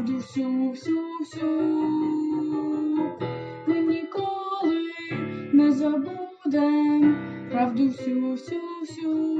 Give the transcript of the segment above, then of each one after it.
правду всю, всю, всю. Ми ніколи не забудем правду всю, всю, всю.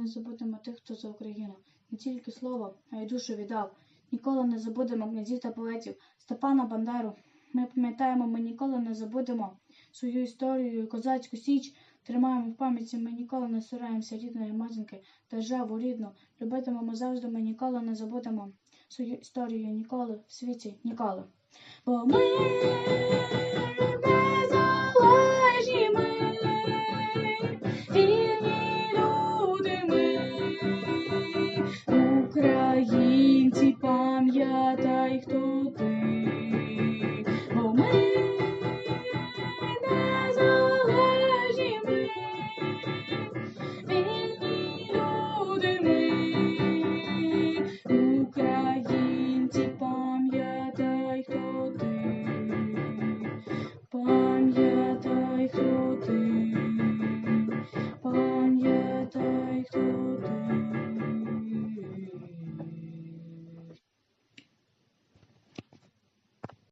не забудемо тих, хто за Україну. Не тільки слово, а й душу віддав. Ніколи не забудемо князів та поетів Степана Бандеру. Ми пам'ятаємо, ми ніколи не забудемо свою історію козацьку січ. Тримаємо в пам'яті, ми ніколи не сираємося рідної матінки, державу рідну. Любитимемо завжди, ми ніколи не забудемо свою історію ніколи в світі, ніколи. Бо ми Пам'ятай, хто ти.